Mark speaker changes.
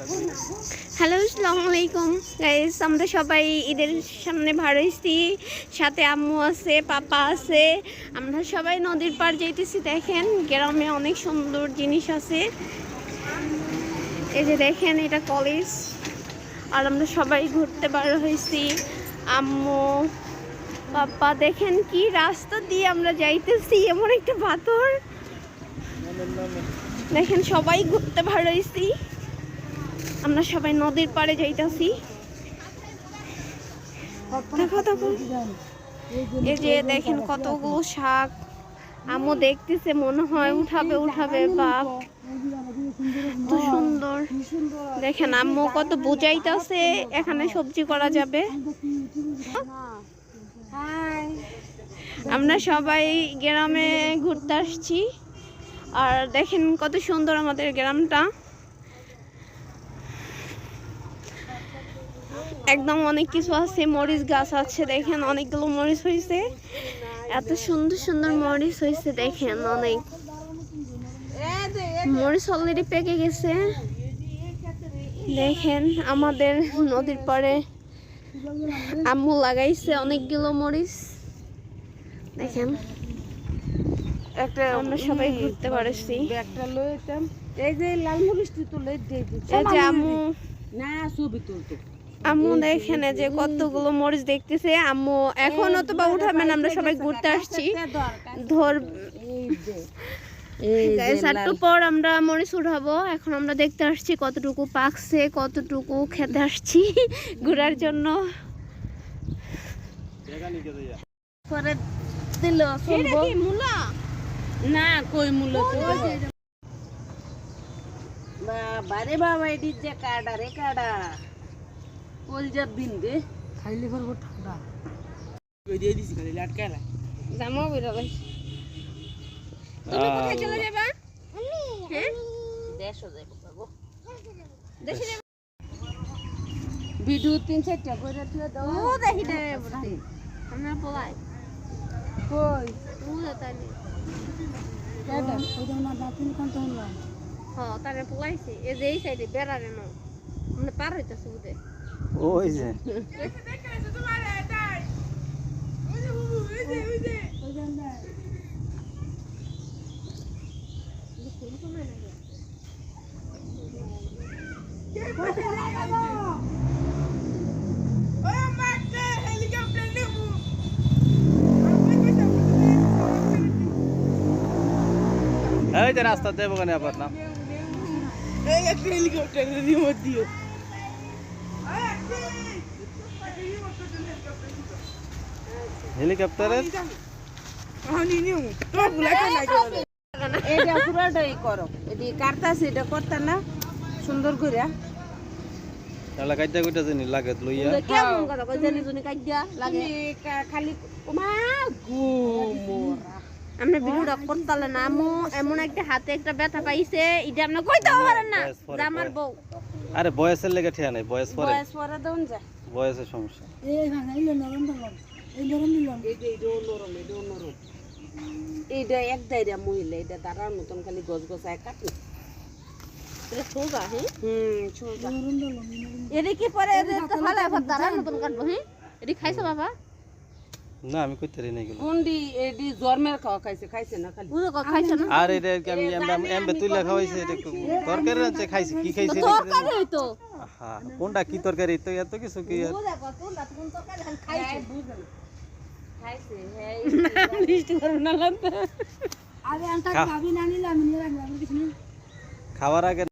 Speaker 1: Hello, আসসালামু আলাইকুম। Guys আমরা সবাই ঈদের সামনে ভাড়াইছি সাথে আম্মু আছে, পাপা আছে। আমরা সবাই নদীর পার যাইতেছি, দেখেন। গ্রামে অনেক সুন্দর জিনিস আছে। এই যে দেখেন, এটা কলেজ। আর আমরা সবাই ঘুরতে বার হয়েছি। আম্মু, পাপা, দেখেন কি রাস্তা দিয়ে আমরা যাইতেছি, এমন একটা পাথর। দেখেন, সবাই ঘুরতে ভালো হয়েছি। আমরা সবাই নদীর পাড়ে যাইতাছি। এই যে দেখেন কতগুলো শাক। আমও দেখতেছে, মনে হয় উঠাবে উঠাবে, বাপ। তো সুন্দর। দেখেন, আম্মু কত বুঝাইতেছে, এখানে সবজি করা যাবে। আমরা সবাই গ্রামে ঘুরতে আসছি। আর দেখেন কত সুন্দর আমাদের গ্রামটা। একদম অনেক কিছু আছে মরিচ গাছ আছে দেখেন অনেকগুলো মরিচ হয়েছে এত সুন্দর সুন্দর মরিচ হয়েছে দেখেন অনেক। মরিচ অলরেডি পেকে গেছে। দেখেন আমাদের নদীর পাড়ে আম্মু লাগাইছে অনেকগুলো মরিচ। দেখেন
Speaker 2: একটা
Speaker 1: আমরা সবাই ঘুরতে পারছি।
Speaker 2: একটা লইতাম এই যে লাল মরিচটি তো লই দিয়ে দিচ্ছি
Speaker 1: এই যে আম্মু।
Speaker 2: না ছবি তুলতো।
Speaker 1: আম্মু দেখেন যে কতগুলো মরিচ দেখতেছে। আম্মু এখনও তো বা উঠাবেন আমরা সবাই ঘুরতে আসছি। ধর
Speaker 2: এই যে এই
Speaker 1: গাইস একটু পর আমরা মরিচ উঠাবো। এখন আমরা দেখতে আসছি কতটুকু পাকছে কতটুকু খেতে আসছি ঘোরার জন্য।
Speaker 2: পরে দিল না কই বাবা রে বাবা এটি যে কাডা রে কাডা। কলজার দিন দে খাইলে পারব ঠান্ডা। কই দিয়ে দিছি খালি লাটকালা
Speaker 1: জামা বেরোবে তুমি কোথায় চলে যাবা? হ্যাঁ
Speaker 2: দেশও যাব বাবু।
Speaker 1: দেশে যাবে
Speaker 2: ভিডিও তিন চারটা করে তুই দাও।
Speaker 1: ও দেখি দে আমরা পলাই।
Speaker 2: কই?
Speaker 1: ও তাইলে।
Speaker 2: কাডা ওটা না দাঁতিন কোন তো না
Speaker 1: হ্যাঁ তারে পলাইছে। এই যে এই সাইডে বেড়ারে না মানে পার হইতাছে বুঝে
Speaker 3: ওই যে। এই যে রাস্তা দেবো কেন আবার না?
Speaker 2: এই একটা হেলিকপ্টার দিও।
Speaker 3: হেলিকপ্টারের
Speaker 2: এটা পুরাটাই করো। এটি কাটতাছে এটা করতা না সুন্দর করে
Speaker 3: তাহলে কাইটা কুইটা জানি লাগে লইয়া।
Speaker 1: কেমন কথা কই জানি জুনি কাইয়া লাগে।
Speaker 2: খালি মা গো মোরা
Speaker 1: আমরা ভিডিওটা করতালে না আমু এমন একটা হাতে একটা ব্যথা পাইছে এটা আপনি কইতে পারেন না। আমার বউ।
Speaker 3: আরে বয়সের লেগে ঠিয়া নাই বয়স পরে।
Speaker 2: বয়স পরে দন যা।
Speaker 3: বয়সের সমস্যা।
Speaker 2: এইটা এইটাও নরম এটাও নরম এইটা এক দায়রা মহিলা এটা দাঁড়ার মতন খালি গছ গছায় কাটে।
Speaker 1: এটা সোজা হ্যাঁ?
Speaker 2: হুম সোজা।
Speaker 1: এদিকে কি পরে এদের এবার দাঁড়ার মতন কাটবো হ্যাঁ? এটি খাইছো বাবা?
Speaker 3: না আমি কইতে রি নাই গেল
Speaker 2: কোনটি এটি জন্মের খাওয়া খাইছে খাইছে না খালি?
Speaker 1: খাইছো না?
Speaker 3: আর এটা কি আমি এমবে এমবে তুইলা খাওয়াইছে এটা তরকারি আছে খাইছি কি খাইছি
Speaker 1: তো তরকারি হইতো।
Speaker 3: হ্যাঁ কোনটা কি তরকারি তো এত কিছু কি
Speaker 1: বুঝা কত কোন তরকারি খাইছো।
Speaker 2: খাইছে হ্যাঁ
Speaker 1: মিষ্টি করো না লাগবে
Speaker 3: খা- খাওয়ার আগে